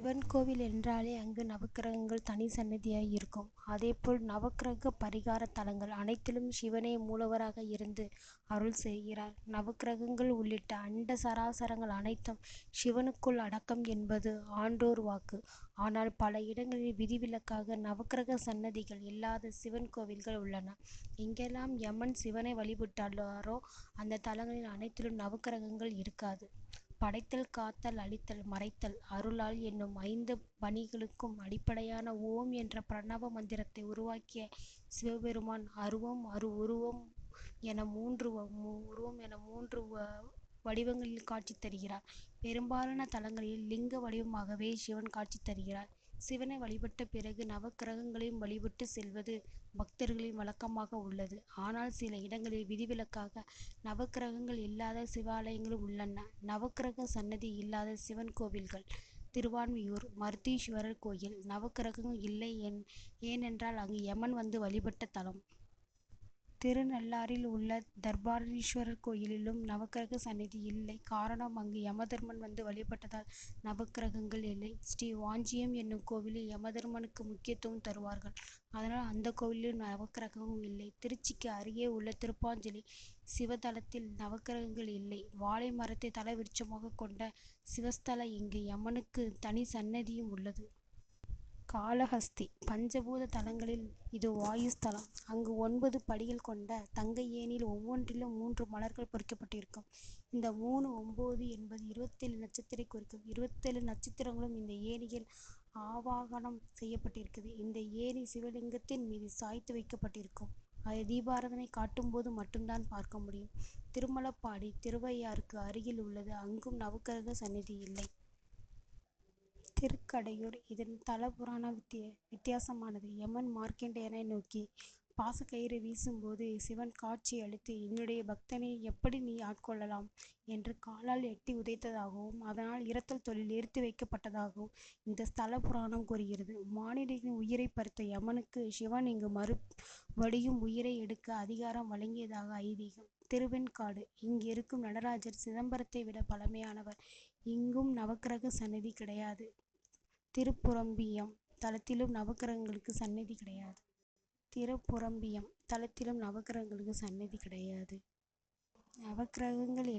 சிவன் கோவில் என்றாலே அங்கு நவக்கிரகங்கள் தனி சன்னதியாய் இருக்கும். அதேபோல் நவக்கிரக பரிகார தலங்கள் அனைத்திலும் சிவனே மூலவராக இருந்து அருள் செய்கிறார். நவக்கிரகங்கள் உள்ளிட்ட அண்ட சராசரங்கள் அனைத்தும் சிவனுக்குள் அடக்கம் என்பது ஆன்றோர் வாக்கு. ஆனால் பல இடங்களில் விதிவிலக்காக நவக்கிரக சன்னதிகள் இல்லாத சிவன் கோவில்கள் உள்ளன. எங்கெல்லாம் யமன் சிவனை வழிபட்டுள்ளாரோ அந்த தலங்களில் அனைத்திலும் நவக்கிரகங்கள் இருக்காது. படைத்தல் காத்தல் அழித்தல் மறைத்தல் அருளால் என்னும் ஐந்து பணிகளுக்கும் அடிப்படையான ஓம் என்ற பிரணவ மந்திரத்தை உருவாக்கிய சிவபெருமான் அருவம் அருவுருவம் என மூன்று வடிவங்களில் காட்சி தருகிறார். பெரும்பாலான தலங்களில் லிங்க வடிவமாகவே சிவன் காட்சி தருகிறார். சிவனை வழிபட்ட பிறகு நவக்கிரகங்களையும் வழிபட்டு செல்வது பக்தர்களின் வழக்கமாக உள்ளது. ஆனால் சில இடங்களில் விதிவிலக்காக நவக்கிரகங்கள் இல்லாத சிவாலயங்களும் உள்ளன. நவக்கிரக சன்னதி இல்லாத சிவன் கோவில்கள் திருவான்மியூர் மருதீஸ்வரர் கோயில் நவக்கிரகம் இல்லை ஏனென்றால் அங்கு யமன் வந்து வழிபட்ட தலம். திருநள்ளாறில் உள்ள தர்பாரீஸ்வரர் கோயிலிலும் நவக்கிரக சன்னதி இல்லை காரணம் அங்கு யமதர்மன் வந்து வழிபட்டதால் நவக்கிரகங்கள் இல்லை. ஸ்ரீ வாஞ்சியம் என்னும் கோவிலில் யமதர்மனுக்கு முக்கியத்துவம் தருவார்கள். அதனால் அந்த கோவிலிலும் நவக்கிரகமும் இல்லை. திருச்சிக்கு அருகே உள்ள திருப்பாஞ்சலி சிவத்தலத்தில் நவக்கிரகங்கள் இல்லை. வாழை மரத்தை தல விருட்சமாக கொண்ட சிவஸ்தலம் இங்கு யமனுக்கு தனி சன்னதியும் உள்ளது. காளஹஸ்தி பஞ்சபூத தலங்களில் இது வாயு ஸ்தலம். அங்கு ஒன்பது படிகள் கொண்ட தங்க ஏணியில் ஒவ்வொன்றிலும் மூன்று மலர்கள் பொறிக்கப்பட்டிருக்கும். இந்த மூணு ஒம்பது என்பது இருபத்தேழு நட்சத்திரை குறிக்கும். இருபத்தேழு நட்சத்திரங்களும் இந்த ஏணியில் ஆவாகனம் செய்யப்பட்டிருக்குது இந்த ஏணி சிவலிங்கத்தின் மீது சாய்த்து வைக்கப்பட்டிருக்கும். அதை தீபாராதனை காட்டும்போது மட்டும்தான் பார்க்க முடியும். திருமலப்பாடி திருவையாறுக்கு அருகில் உள்ளது. அங்கும் நவக்கிரக சன்னதி இல்லை. திருக்கடையூர் இதன் தலபுராண வித்திய வித்தியாசமானது. யமன் மார்க்கண்டேயனை நோக்கி பாசக்கயிறு வீசும்போது சிவன் காட்சி அளித்து என்னுடைய பக்தனை எப்படி நீ ஆட்கொள்ளலாம் என்று காலால் எட்டி உதைத்ததாகவும் அதனால் இரத்தல் தொழில் நிறுத்தி வைக்கப்பட்டதாகவும் இந்த ஸ்தல புராணம் கூறுகிறது. மானிடனின் உயிரை பறித்த யமனுக்கு சிவன் இங்கு மறுபடியும் உயிரை எடுக்க அதிகாரம் வழங்கியதாக ஐதீகம். திருவெண்காடு இங்கிருக்கும் நடராஜர் சிதம்பரத்தை விட பழமையானவர். இங்கும் நவக்கிரக சன்னதி கிடையாது. திருப்புரம்பியம் தலத்திலும் நவக்கிரகங்களுக்கு சன்னதி கிடையாது. திருப்புரம்பியம் தலத்திலும் நவக்கிரகங்களுக்கு சன்னதி கிடையாது. நவக்கிரகங்கள்